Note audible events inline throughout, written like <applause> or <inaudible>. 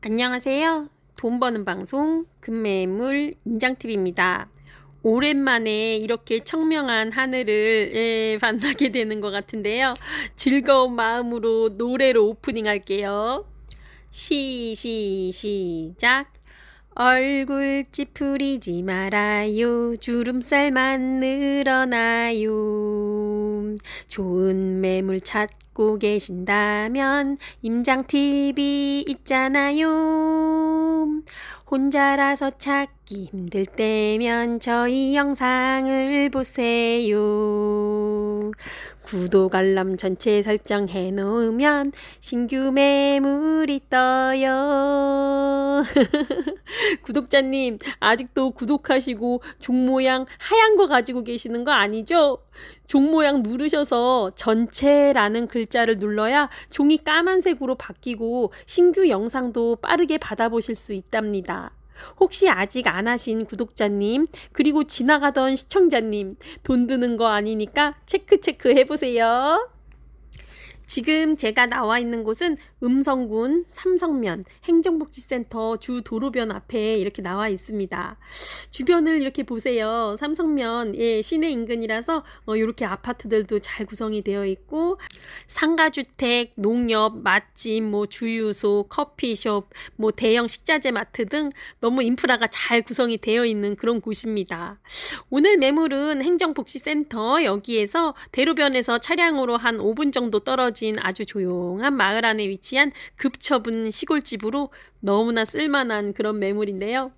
안녕하세요. 돈 버는 방송 금매물 인장TV입니다. 오랜만에 이렇게 청명한 하늘을 예, 만나게 되는 것 같은데요. 즐거운 마음으로 노래로 오프닝 할게요. 시, 시, 시작. 얼굴 찌푸리지 말아요. 주름살만 늘어나요. 좋은 매물 찾고 계신다면 임장TV 있잖아요. 혼자라서 찾기 힘들 때면 저희 영상을 보세요. 구독 알람 전체 설정해 놓으면 신규 매물이 떠요. <laughs> 구독자님, 아직도 구독하시고 종 모양 하얀 거 가지고 계시는 거 아니죠? 종 모양 누르셔서 전체라는 글자를 눌러야 종이 까만색으로 바뀌고 신규 영상도 빠르게 받아보실 수 있답니다. 혹시 아직 안 하신 구독자님, 그리고 지나가던 시청자님, 돈 드는 거 아니니까 체크 체크 해보세요. 지금 제가 나와 있는 곳은 음성군 삼성면 행정복지센터 주 도로변 앞에 이렇게 나와 있습니다. 주변을 이렇게 보세요. 삼성면 예, 시내 인근이라서 어, 이렇게 아파트들도 잘 구성이 되어 있고 상가주택, 농협, 맛집, 뭐 주유소, 커피숍, 뭐 대형 식자재 마트 등 너무 인프라가 잘 구성이 되어 있는 그런 곳입니다. 오늘 매물은 행정복지센터 여기에서 대로변에서 차량으로 한 5분 정도 떨어진 아주 조용한 마을 안에 위치한 급처분 시골집으로 너무나 쓸만한 그런 매물인데요.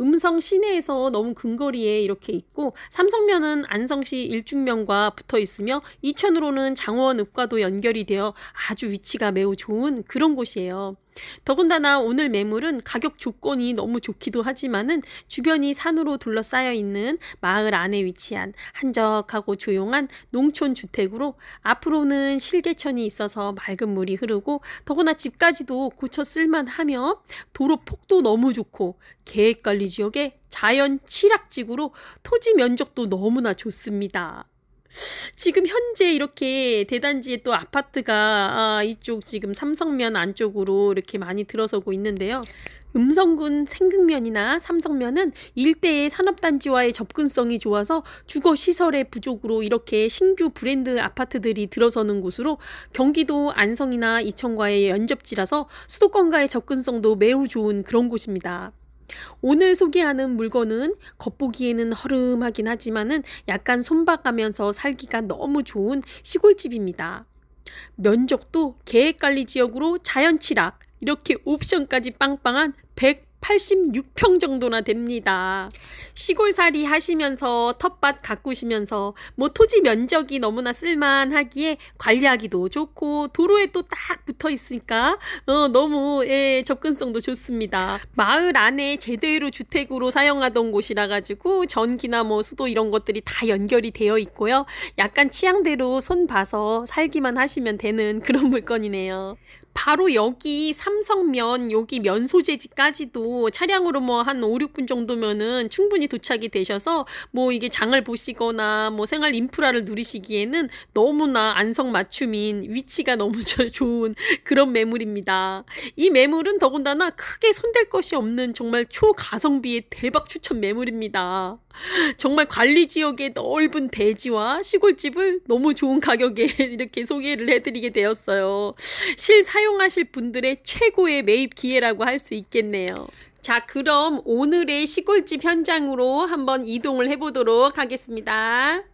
음성 시내에서 너무 근거리에 이렇게 있고 삼성면은 안성시 일중면과 붙어 있으며 이천으로는 장원 읍과도 연결이 되어 아주 위치가 매우 좋은 그런 곳이에요. 더군다나 오늘 매물은 가격 조건이 너무 좋기도 하지만은 주변이 산으로 둘러싸여 있는 마을 안에 위치한 한적하고 조용한 농촌 주택으로 앞으로는 실개천이 있어서 맑은 물이 흐르고 더구나 집까지도 고쳐 쓸만하며 도로 폭도 너무 좋고 계획관리 지역에 자연 칠학지구로 토지 면적도 너무나 좋습니다. 지금 현재 이렇게 대단지에 또 아파트가 아, 이쪽 지금 삼성면 안쪽으로 이렇게 많이 들어서고 있는데요. 음성군 생극면이나 삼성면은 일대의 산업단지와의 접근성이 좋아서 주거 시설의 부족으로 이렇게 신규 브랜드 아파트들이 들어서는 곳으로 경기도 안성이나 이천과의 연접지라서 수도권과의 접근성도 매우 좋은 그런 곳입니다. 오늘 소개하는 물건은 겉보기에는 허름하긴 하지만은 약간 손봐가면서 살기가 너무 좋은 시골집입니다. 면적도 계획관리 지역으로 자연 칠학, 이렇게 옵션까지 빵빵한 100 86평 정도나 됩니다. 시골살이 하시면서 텃밭 가꾸시면서 뭐 토지 면적이 너무나 쓸만하기에 관리하기도 좋고 도로에 또 딱 붙어 있으니까 어, 너무 예, 접근성도 좋습니다. 마을 안에 제대로 주택으로 사용하던 곳이라 가지고 전기나 뭐 수도 이런 것들이 다 연결이 되어 있고요. 약간 취향대로 손 봐서 살기만 하시면 되는 그런 물건이네요. 바로 여기 삼성면 여기 면 소재지까지도 차량으로 뭐 한 5, 6분 정도면은 충분히 도착이 되셔서 뭐 이게 장을 보시거나 뭐 생활 인프라를 누리시기에는 너무나 안성맞춤인 위치가 너무 <laughs> 좋은 그런 매물입니다. 이 매물은 더군다나 크게 손댈 것이 없는 정말 초가성비의 대박 추천 매물입니다. 정말 관리 지역의 넓은 대지와 시골집을 너무 좋은 가격에 <laughs> 이렇게 소개를 해드리게 되었어요. 실사용 하실 분들의 최고의 매입 기회라고 할 수 있겠네요. 자, 그럼 오늘의 시골집 현장으로 한번 이동을 해보도록 하겠습니다.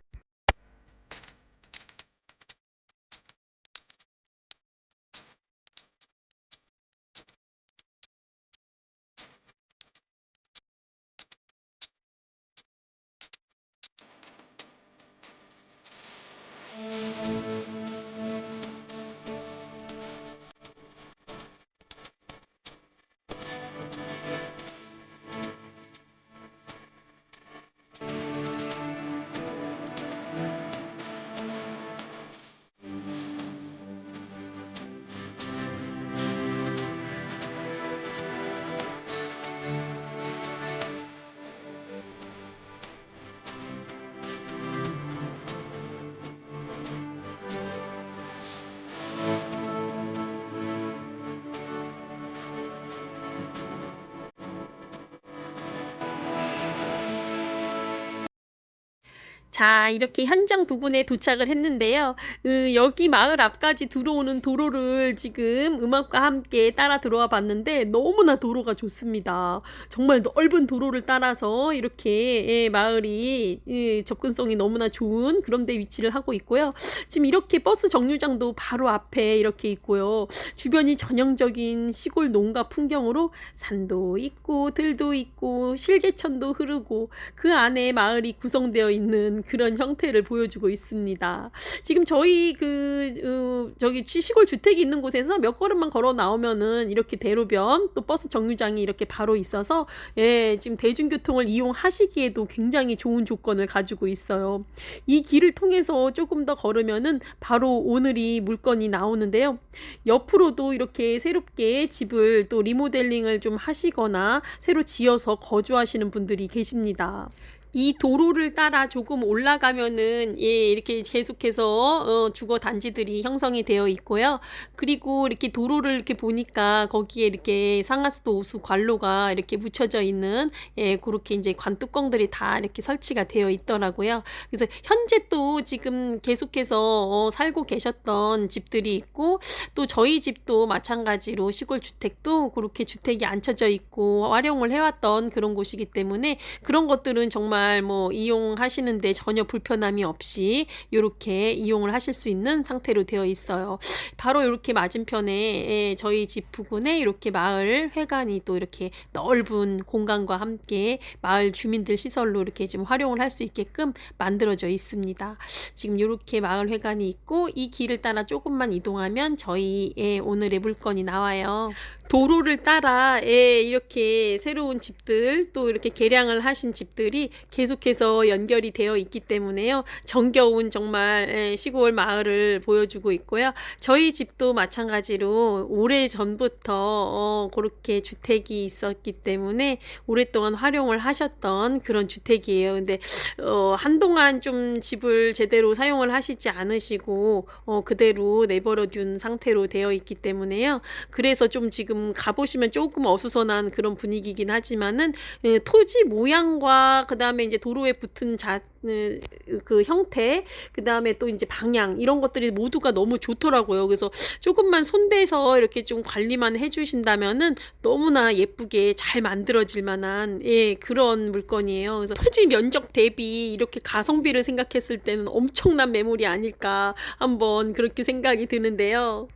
자, 이렇게 현장 부근에 도착을 했는데요. 으, 여기 마을 앞까지 들어오는 도로를 지금 음악과 함께 따라 들어와 봤는데 너무나 도로가 좋습니다. 정말 넓은 도로를 따라서 이렇게 예, 마을이 예, 접근성이 너무나 좋은 그런 데 위치를 하고 있고요. 지금 이렇게 버스 정류장도 바로 앞에 이렇게 있고요. 주변이 전형적인 시골 농가 풍경으로 산도 있고 들도 있고 실개천도 흐르고 그 안에 마을이 구성되어 있는 그런 형태를 보여주고 있습니다. 지금 저희 그 어, 저기 지- 시골 주택이 있는 곳에서 몇 걸음만 걸어 나오면은 이렇게 대로변 또 버스 정류장이 이렇게 바로 있어서 예, 지금 대중교통을 이용하시기에도 굉장히 좋은 조건을 가지고 있어요. 이 길을 통해서 조금 더 걸으면은 바로 오늘이 물건이 나오는데요. 옆으로도 이렇게 새롭게 집을 또 리모델링을 좀 하시거나 새로 지어서 거주하시는 분들이 계십니다. 이 도로를 따라 조금 올라가면은 예 이렇게 계속해서 어, 주거 단지들이 형성이 되어 있고요. 그리고 이렇게 도로를 이렇게 보니까 거기에 이렇게 상하수도 오수 관로가 이렇게 붙여져 있는 예 그렇게 이제 관뚜껑들이 다 이렇게 설치가 되어 있더라고요. 그래서 현재 또 지금 계속해서 어, 살고 계셨던 집들이 있고 또 저희 집도 마찬가지로 시골 주택도 그렇게 주택이 앉혀져 있고 활용을 해왔던 그런 곳이기 때문에 그런 것들은 정말 뭐 이용하시는데 전혀 불편함이 없이 이렇게 이용을 하실 수 있는 상태로 되어 있어요. 바로 이렇게 맞은편에 예, 저희 집 부근에 이렇게 마을 회관이 또 이렇게 넓은 공간과 함께 마을 주민들 시설로 이렇게 지금 활용을 할 수 있게끔 만들어져 있습니다. 지금 이렇게 마을 회관이 있고 이 길을 따라 조금만 이동하면 저희의 오늘의 물건이 나와요. 도로를 따라 예, 이렇게 새로운 집들 또 이렇게 개량을 하신 집들이 계속해서 연결이 되어 있기 때문에요. 정겨운 정말 예, 시골 마을을 보여주고 있고요. 저희 집도 마찬가지로 오래 전부터 어, 그렇게 주택이 있었기 때문에 오랫동안 활용을 하셨던 그런 주택이에요. 근데 어, 한동안 좀 집을 제대로 사용을 하시지 않으시고 어, 그대로 내버려 둔 상태로 되어 있기 때문에요. 그래서 좀 지금 가보시면 조금 어수선한 그런 분위기긴 하지만은 예, 토지 모양과 그 다음에 이제 도로에 붙은 자, 음, 그 형태, 그 다음에 또 이제 방향 이런 것들이 모두가 너무 좋더라고요. 그래서 조금만 손대서 이렇게 좀 관리만 해 주신다면은 너무나 예쁘게 잘 만들어질 만한 예 그런 물건이에요. 그래서 토지 면적 대비 이렇게 가성비를 생각했을 때는 엄청난 매물이 아닐까 한번 그렇게 생각이 드는데요.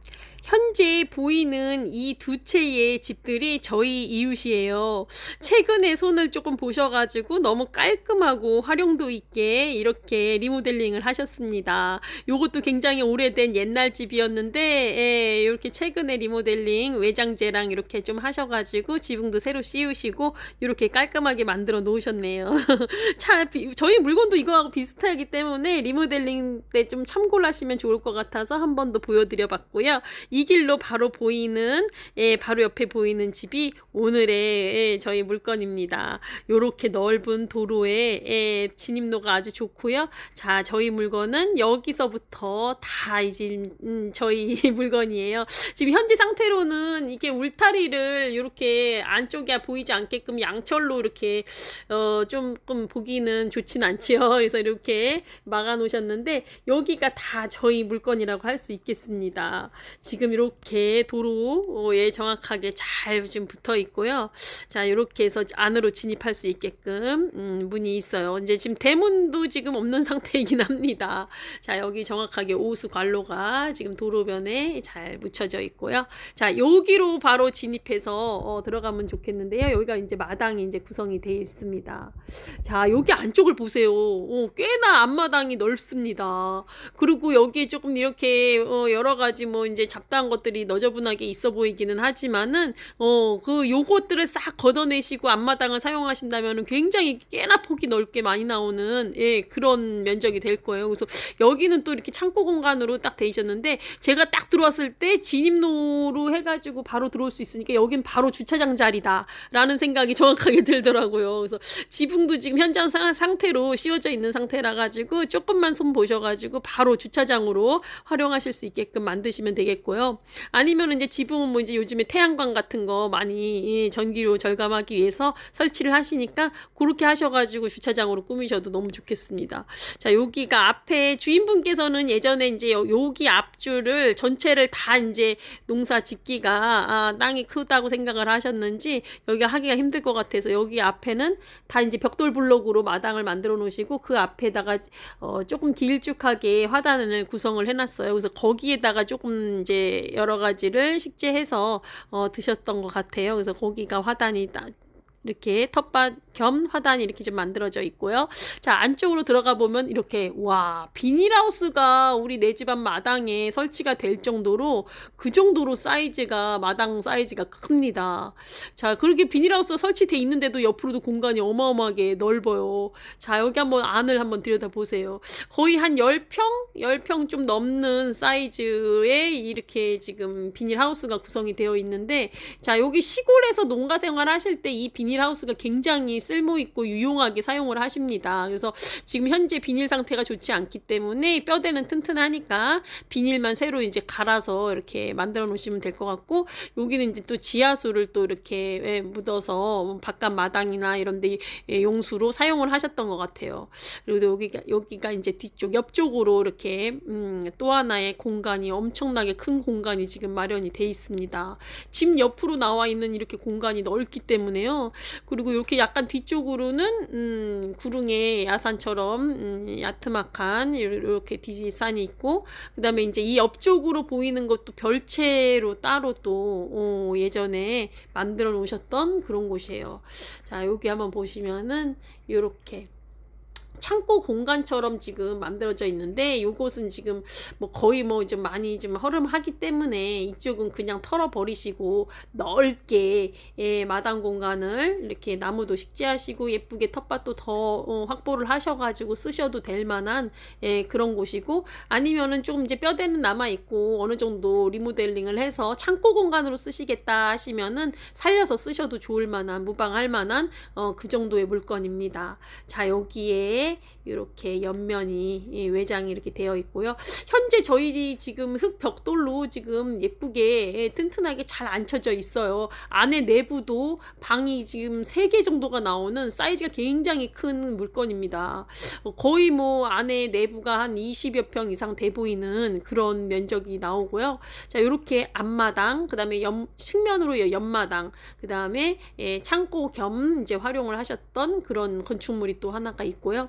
현재 보이는 이 두 채의 집들이 저희 이웃이에요. 최근에 손을 조금 보셔가지고 너무 깔끔하고 활용도 있게 이렇게 리모델링을 하셨습니다. 요것도 굉장히 오래된 옛날 집이었는데, 예, 이렇게 최근에 리모델링 외장재랑 이렇게 좀 하셔가지고 지붕도 새로 씌우시고 이렇게 깔끔하게 만들어 놓으셨네요. <laughs> 차, 비- 저희 물건도 이거하고 비슷하기 때문에 리모델링 때 좀 참고를 하시면 좋을 것 같아서 한 번 더 보여드려 봤고요. 이 길로 바로 보이는 예, 바로 옆에 보이는 집이 오늘의 예, 저희 물건입니다. 요렇게 넓은 도로에 예, 진입로가 아주 좋고요. 자, 저희 물건은 여기서부터 다 이제 음, 저희 <laughs> 물건이에요. 지금 현재 상태로는 이게 울타리를 이렇게 안쪽에 보이지 않게끔 양철로 이렇게 어 조금 보기는 좋진 않지요. <laughs> 그래서 이렇게 막아 놓으셨는데 여기가 다 저희 물건이라고 할 수 있겠습니다. 지금 이렇게 도로에 정확하게 잘 지금 붙어 있고요. 자, 이렇게 해서 안으로 진입할 수 있게끔 음, 문이 있어요. 이제 지금 대문도 지금 없는 <laughs> 상태이긴 합니다. 자, 여기 정확하게 오수 관로가 지금 도로변에 잘 묻혀져 있고요. 자, 여기로 바로 진입해서 어, 들어가면 좋겠는데요. 여기가 이제 마당이 이제 구성이 되어 있습니다. 자, 여기 안쪽을 보세요. 어, 꽤나 앞마당이 넓습니다. 그리고 여기에 조금 이렇게 어, 여러 가지 뭐 이제 잡다 한 것들이 너저분하게 있어 보이기는 하지만은 어, 그 요것들을 싹 걷어내시고 앞마당을 사용하신다면은 굉장히 꽤나 폭이 넓게 많이 나오는 예, 그런 면적이 될 거예요. 그래서 여기는 또 이렇게 창고 공간으로 딱 돼 있었는데 제가 딱 들어왔을 때 진입로로 해가지고 바로 들어올 수 있으니까 여긴 바로 주차장 자리다라는 생각이 <laughs> 정확하게 들더라고요. 그래서 지붕도 지금 현장 상, 상태로 씌워져 있는 상태라 가지고 조금만 손 보셔가지고 바로 주차장으로 활용하실 수 있게끔 만드시면 되겠고요. 있고요. 아니면 이제 지붕은 뭐 이제 요즘에 태양광 같은 거 많이 예, 전기료 절감하기 위해서 설치를 하시니까 그렇게 하셔가지고 주차장으로 꾸미셔도 너무 좋겠습니다. 자, 여기가 앞에 주인분께서는 예전에 이제 여- 여기 앞줄을 전체를 다 이제 농사 짓기가 아, 땅이 크다고 생각을 하셨는지 여기가 하기가 힘들 것 같아서 여기 앞에는 다 이제 벽돌 블록으로 마당을 만들어 놓으시고 그 앞에다가 어, 조금 길쭉하게 화단을 구성을 해놨어요. 그래서 거기에다가 조금 이제 여러 가지를 식재해서 어, 드셨던 것 같아요. 그래서 거기가 화단이 다 이렇게 텃밭 겸 화단이 이렇게 좀 만들어져 있고요. 자, 안쪽으로 들어가 보면 이렇게 와, 비닐하우스가 우리 내 집 앞 마당에 설치가 될 정도로 그 정도로 사이즈가 마당 사이즈가 큽니다. 자, 그렇게 비닐하우스가 설치돼 있는데도 옆으로도 공간이 어마어마하게 넓어요. 자, 여기 한번 안을 한번 들여다 보세요. 거의 한 10평? 10평 좀 넘는 사이즈의 이렇게 지금 비닐하우스가 구성이 되어 있는데 자, 여기 시골에서 농가 생활 하실 때 이 비닐하우스가 굉장히 쓸모 있고 유용하게 사용을 하십니다. 그래서 지금 현재 비닐 상태가 좋지 않기 때문에 뼈대는 튼튼하니까 비닐만 새로 이제 갈아서 이렇게 만들어 놓으시면 될 것 같고 여기는 이제 또 지하수를 또 이렇게 예, 묻어서 바깥 마당이나 이런 데 예, 용수로 사용을 하셨던 것 같아요. 그리고 여기가 여기가 이제 뒤쪽 옆쪽으로 이렇게 음, 또 하나의 공간이 엄청나게 큰 공간이 지금 마련이 돼 있습니다. 집 옆으로 나와 있는 이렇게 공간이 넓기 때문에요. 그리고 이렇게 약간 뒤쪽으로는 음, 구릉의 야산처럼 음, 야트막한 이렇게 디산이 있고 그다음에 이제 이 옆쪽으로 보이는 것도 별채로 따로 또 어, 예전에 만들어 놓으셨던 그런 곳이에요. 자 여기 한번 보시면은 이렇게 창고 공간처럼 지금 만들어져 있는데 요곳은 지금 뭐 거의 뭐 좀 많이 좀 허름하기 때문에 이쪽은 그냥 털어 버리시고 넓게 예, 마당 공간을 이렇게 나무도 식재하시고 예쁘게 텃밭도 더 어, 확보를 하셔가지고 쓰셔도 될 만한 예, 그런 곳이고 아니면은 조금 이제 뼈대는 남아 있고 어느 정도 리모델링을 해서 창고 공간으로 쓰시겠다 하시면은 살려서 쓰셔도 좋을 만한 무방할 만한 어, 그 정도의 물건입니다. 자 여기에 parler 이렇게 옆면이 예, 외장이 이렇게 되어 있고요. 현재 저희 지금 흙 벽돌로 지금 예쁘게 예, 튼튼하게 잘 앉혀져 있어요. 안에 내부도 방이 지금 3개 정도가 나오는 사이즈가 굉장히 큰 물건입니다. 어, 거의 뭐 안에 내부가 한 20여 평 이상 돼 보이는 그런 면적이 나오고요. 자, 이렇게 앞마당, 그 다음에 측면으로 옆마당, 그 다음에 예, 창고 겸 이제 활용을 하셨던 그런 건축물이 또 하나가 있고요.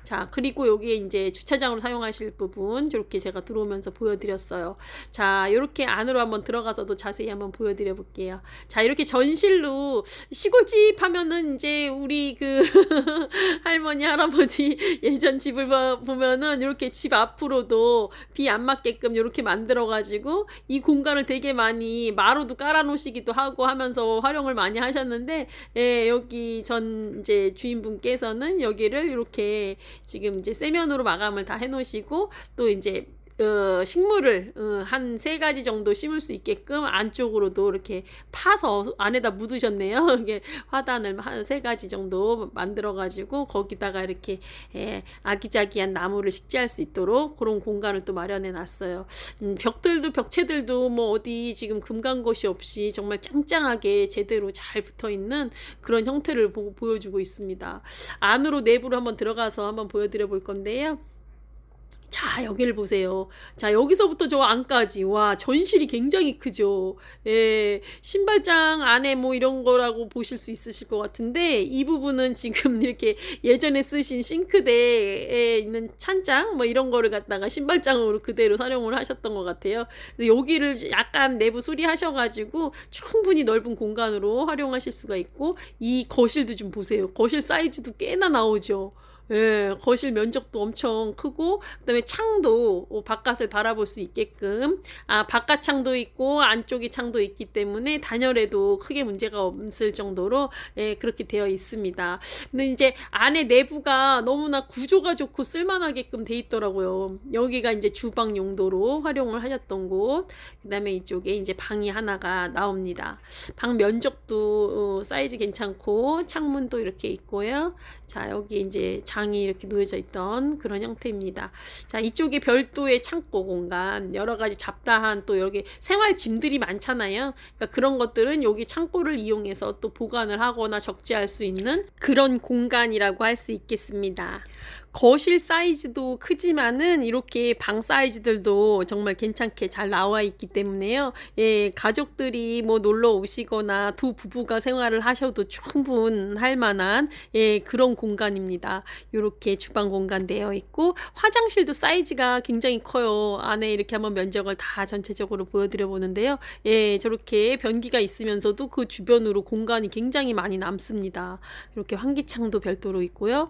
자, 그리고 여기에 이제 주차장으로 사용하실 부분 이렇게 제가 들어오면서 보여드렸어요. 자, 이렇게 안으로 한번 들어가서도 자세히 한번 보여드려 볼게요. 자, 이렇게 전실로 시골집 하면은 이제 우리 그 <laughs> 할머니, 할아버지 예전 집을 봐- 보면은 이렇게 집 앞으로도 비 안 맞게끔 이렇게 만들어가지고 이 공간을 되게 많이 마루도 깔아놓으시기도 하고 하면서 활용을 많이 하셨는데 예, 여기 전 이제 주인분께서는 여기를 이렇게 지금 이제 세면으로 마감을 다 해놓으시고 또 이제 어, 식물을 어, 한세 가지 정도 심을 수 있게끔 안쪽으로도 이렇게 파서 안에다 묻으셨네요. <laughs> 이게 화단을 한 세 가지 정도 만들어 가지고 거기다가 이렇게 예, 아기자기한 나무를 식재할 수 있도록 그런 공간을 또 마련해 놨어요. 음, 벽들도 벽체들도 뭐 어디 지금 금간 것이 없이 정말 짱짱하게 제대로 잘 붙어 있는 그런 형태를 보, 보여주고 있습니다. 안으로 내부로 한번 들어가서 한번 보여드려 볼 건데요. 자, 여기를 보세요. 자, 여기서부터 저 안까지. 와, 전실이 굉장히 크죠. 예, 신발장 안에 뭐 이런 거라고 보실 수 있으실 것 같은데, 이 부분은 지금 <laughs> 이렇게 예전에 쓰신 싱크대에 있는 찬장, 뭐 이런 거를 갖다가 신발장으로 그대로 사용을 하셨던 것 같아요. 여기를 약간 내부 수리하셔가지고 충분히 넓은 공간으로 활용하실 수가 있고, 이 거실도 좀 보세요. 거실 사이즈도 꽤나 나오죠. 예, 거실 면적도 엄청 크고 그다음에 창도 어, 바깥을 바라볼 수 있게끔 아 바깥 창도 있고 안쪽에 창도 있기 때문에 단열에도 크게 문제가 없을 정도로 예, 그렇게 되어 있습니다. 근데 이제 안에 내부가 너무나 구조가 좋고 쓸만하게끔 돼 있더라고요. 여기가 이제 주방 용도로 활용을 하셨던 곳. 그다음에 이쪽에 이제 방이 하나가 나옵니다. 방 면적도 어, 사이즈 괜찮고 창문도 이렇게 있고요. 자, 여기 이제 장 방이 이렇게 놓여져 있던 그런 형태입니다. 자, 이쪽에 별도의 창고 공간, 여러 가지 잡다한 또 여기 생활 짐들이 많잖아요. 그러니까 그런 것들은 여기 창고를 이용해서 또 보관을 하거나 적재할 수 있는 그런 공간이라고 할 수 있겠습니다. 거실 사이즈도 크지만은 이렇게 방 사이즈들도 정말 괜찮게 잘 나와 있기 때문에요. 예, 가족들이 뭐 놀러 오시거나 두 부부가 생활을 하셔도 충분할 만한 예, 그런 공간입니다. 이렇게 주방 공간 되어 있고 화장실도 사이즈가 굉장히 커요. 안에 이렇게 한번 면적을 다 전체적으로 보여드려 보는데요. 예, 저렇게 변기가 있으면서도 그 주변으로 공간이 굉장히 많이 남습니다. 이렇게 환기창도 별도로 있고요.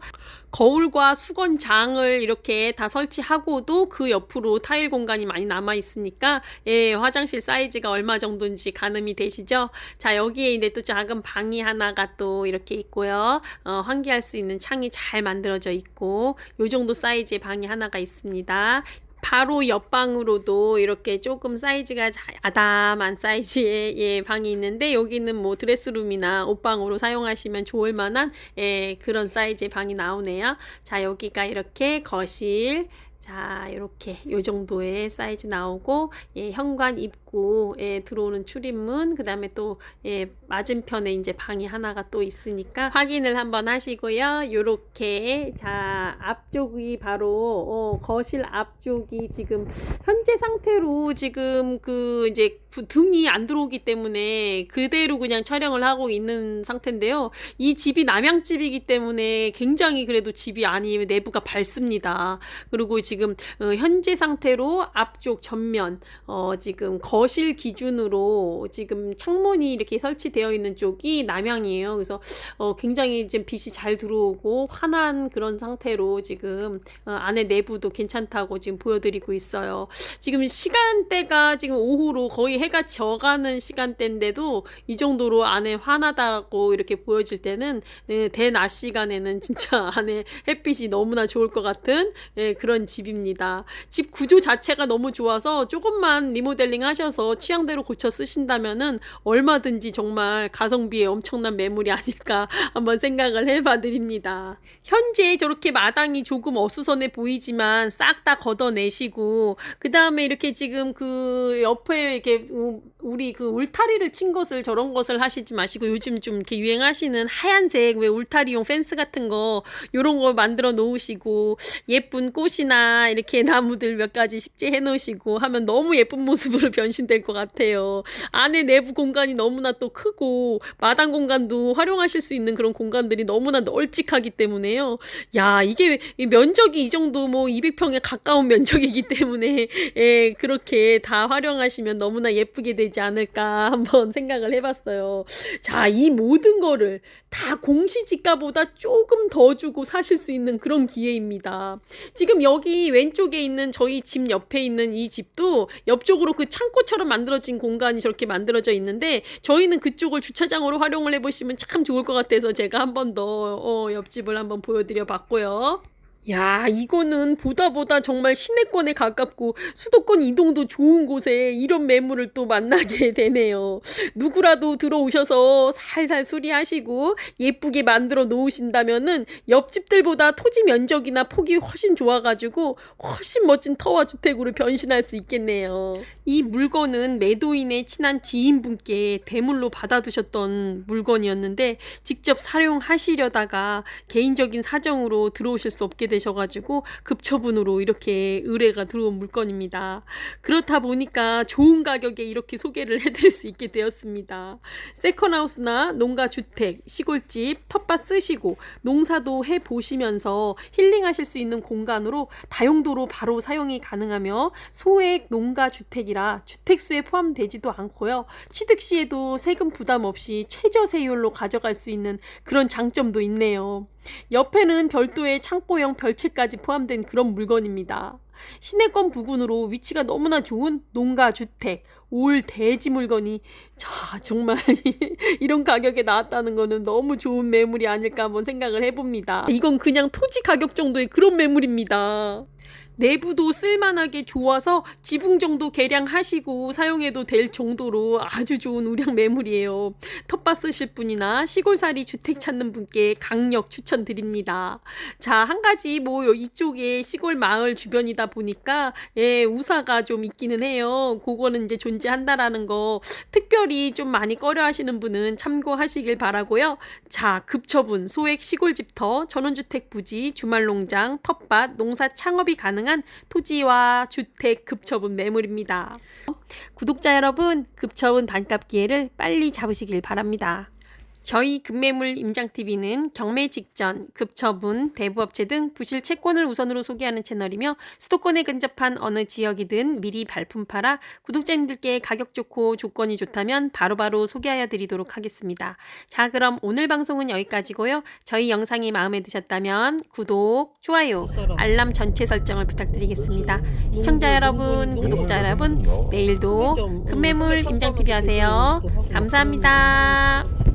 거울과 수 건장을 이렇게 다 설치하고도 그 옆으로 타일 공간이 많이 남아 있으니까 예, 화장실 사이즈가 얼마 정도인지 가늠이 되시죠? 자, 여기에 이제 또 작은 방이 하나가 또 이렇게 있고요. 어, 환기할 수 있는 창이 잘 만들어져 있고 요 정도 사이즈의 방이 하나가 있습니다. 바로 옆방으로도 이렇게 조금 사이즈가 자- 아담한 사이즈의 예, 방이 있는데 여기는 뭐 드레스룸이나 옷방으로 사용하시면 좋을 만한 예, 그런 사이즈의 방이 나오네요. 자, 여기가 이렇게 거실. 자, 이렇게 요 정도의 사이즈 나오고 예, 현관 입구에 들어오는 출입문, 그다음에 또 예, 맞은편에 이제 방이 하나가 또 있으니까 확인을 한번 하시고요. 요렇게 자, 앞쪽이 바로 어, 거실 앞쪽이 지금 현재 상태로 지금 그 이제 부- 등이 안 들어오기 때문에 그대로 그냥 촬영을 하고 있는 상태인데요. 이 집이 남양집이기 때문에 굉장히 그래도 집이 아니 내부가 밝습니다. 그리고 지금 어, 현재 상태로 앞쪽 전면 어, 지금 거실 기준으로 지금 창문이 이렇게 설치되어 있는 쪽이 남향이에요. 그래서 어, 굉장히 지금 빛이 잘 들어오고 환한 그런 상태로 지금 어, 안에 내부도 괜찮다고 지금 보여드리고 있어요. 지금 시간대가 지금 오후로 거의 해가 져가는 시간대인데도 이 정도로 안에 환하다고 이렇게 보여질 때는 네, 대낮 시간에는 진짜 <laughs> 안에 햇빛이 너무나 좋을 것 같은 예, 그런 집입니다. 집 구조 자체가 너무 좋아서 조금만 리모델링 하셔서 취향대로 고쳐 쓰신다면은 얼마든지 정말 가성비에 엄청난 매물이 아닐까 <laughs> 한번 생각을 해봐 드립니다. 현재 저렇게 마당이 조금 어수선해 보이지만 싹 다 걷어내시고 그 다음에 이렇게 지금 그 옆에 이렇게 우- 우리 그 울타리를 친 것을 저런 것을 하시지 마시고 요즘 좀 이렇게 유행하시는 하얀색 왜 울타리용 펜스 같은 거 요런 거 만들어 놓으시고 예쁜 꽃이나 이렇게 나무들 몇 가지 식재해 놓으시고 하면 너무 예쁜 모습으로 <laughs> 변신될 것 같아요. 안에 내부 공간이 너무나 또 크고 마당 공간도 활용하실 수 있는 그런 공간들이 너무나 널찍하기 때문에요. 야, 이게 이 면적이 이 정도 뭐 200평에 가까운 <laughs> 면적이기 때문에 예, 그렇게 다 활용하시면 너무나 예 쁘게 되지 않을까 한번 <laughs> 생각을 해봤어요. 자, 이 모든 거를 다 공시지가보다 조금 더 주고 사실 수 있는 그런 기회입니다. 지금 여기 왼쪽에 있는 저희 집 옆에 있는 이 집도 옆쪽으로 그 창고처럼 만들어진 공간이 저렇게 만들어져 있는데 저희는 그쪽을 주차장으로 활용을 해보시면 참 좋을 것 같아서 제가 한 번더 어, 옆집을 한번 보여드려 봤고요. 야, 이거는 보다 보다 정말 시내권에 가깝고 수도권 이동도 좋은 곳에 이런 매물을 또 만나게 <laughs> 되네요. 누구라도 들어오셔서 살살 수리하시고 예쁘게 만들어 놓으신다면은 옆집들보다 토지 면적이나 폭이 훨씬 좋아가지고 훨씬 멋진 터와 주택으로 변신할 수 있겠네요. 이 물건은 매도인의 친한 지인분께 대물로 받아두셨던 물건이었는데 직접 사용하시려다가 개인적인 사정으로 들어오실 수 없게 되셔가지고 급처분으로 이렇게 의뢰가 들어온 물건입니다. 그렇다 보니까 좋은 가격에 이렇게 소개를 <laughs> 해드릴 수 있게 되었습니다. 세컨하우스나 농가 주택, 시골집, 텃밭 쓰시고 농사도 해 보시면서 힐링하실 수 있는 공간으로 다용도로 바로 사용이 가능하며 소액 농가 주택이라 주택수에 포함되지도 않고요. 취득 시에도 세금 부담 없이 최저 세율로 가져갈 수 있는 그런 장점도 있네요. 옆에는 별도의 창고형 별채까지 포함된 그런 물건입니다. 시내권 부근으로 위치가 너무나 좋은 농가 주택, 올 대지 물건이 자 정말 <laughs> 이런 가격에 나왔다는 거는 너무 좋은 매물이 아닐까 한번 생각을 해봅니다. 이건 그냥 토지 가격 정도의 그런 매물입니다. 내부도 쓸만하게 좋아서 지붕 정도 개량하시고 사용해도 될 정도로 아주 좋은 우량 매물이에요. 텃밭 쓰실 분이나 시골살이 주택 찾는 분께 강력 추천드립니다. 자, 한 가지 뭐 이쪽에 시골 마을 주변이다 보니까 예, 우사가 좀 있기는 해요. 그거는 이제 존재한다라는 거 특별히 좀 많이 꺼려 하시는 분은 참고하시길 바라고요. 자, 급처분, 소액 시골집터, 전원주택 부지, 주말농장, 텃밭, 농사 창업이 가능한 토지와 주택 급처분 매물입니다. 구독자 여러분, 급처분 반값 기회를 빨리 잡으시길 바랍니다. 저희 급매물 임장TV는 경매 직전, 급처분, 대부업체 등 부실 채권을 우선으로 소개하는 채널이며 수도권에 근접한 어느 지역이든 미리 발품 팔아 구독자님들께 가격 좋고 조건이 좋다면 바로바로 소개하여 드리도록 하겠습니다. 자, 그럼 오늘 방송은 여기까지고요. 저희 영상이 마음에 드셨다면 구독, 좋아요, 알람 전체 설정을 부탁드리겠습니다. 시청자 여러분, 구독자 여러분, 내일도 급매물 임장TV 하세요. 감사합니다.